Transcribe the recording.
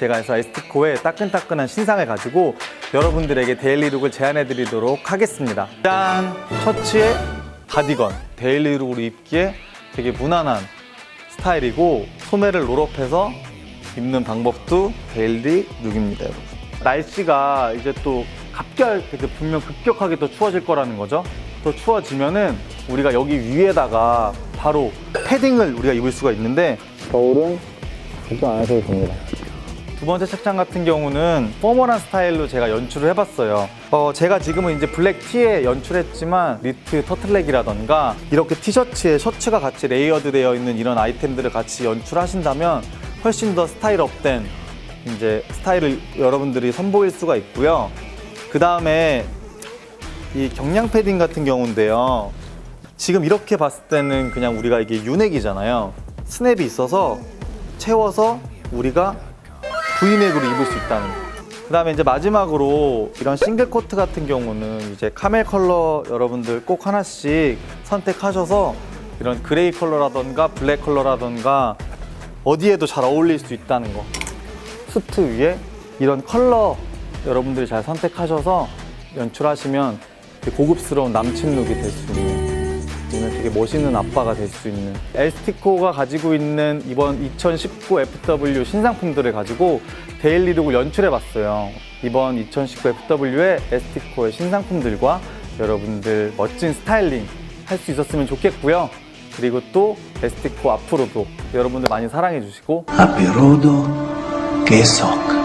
제가 해서 에스티코의 따끈따끈한 신상을 가지고 여러분들에게 데일리룩을 제안해 드리도록 하겠습니다. 짠! 셔츠에 바디건. 데일리룩으로 입기에 되게 무난한 스타일이고 소매를 롤업해서 입는 방법도 데일리 룩입니다, 여러분. 날씨가 이제 또 갑결, 분명 급격하게 더 추워질 거라는 거죠. 더 추워지면은 우리가 여기 위에다가 바로 패딩을 우리가 입을 수가 있는데 겨울은 걱정 안 하셔도 됩니다. 두 번째 책장 같은 경우는 포멀한 스타일로 제가 연출을 해봤어요. 어, 제가 지금은 이제 블랙 티에 연출했지만 니트 터틀넥이라던가 이렇게 티셔츠에 셔츠가 같이 레이어드 되어 있는 이런 아이템들을 같이 연출하신다면 훨씬 더 스타일업된 이제 스타일을 여러분들이 선보일 수가 있고요. 그 다음에 이 경량 패딩 같은 경우인데요. 지금 이렇게 봤을 때는 그냥 우리가 이게 유넥이잖아요. 스냅이 있어서 채워서 우리가 V넥으로 입을 수 있다는 거. 그 다음에 이제 마지막으로 이런 싱글 코트 같은 경우는 이제 카멜 컬러 여러분들 꼭 하나씩 선택하셔서 이런 그레이 컬러라던가 블랙 컬러라던가 어디에도 잘 어울릴 수 있다는 거. 수트 위에 이런 컬러 여러분들이 잘 선택하셔서 연출하시면 고급스러운 남친 룩이 될 수 있는 오늘 되게 멋있는 아빠가 될 수 있는 엘스티코가 가지고 있는 이번 2019 FW 신상품들을 가지고 데일리룩을 연출해 봤어요. 이번 2019 FW의 엘스티코의 신상품들과 여러분들 멋진 스타일링 할 수 있었으면 좋겠고요. 그리고 또 에스티코 앞으로도 여러분들 많이 사랑해 주시고 que soc.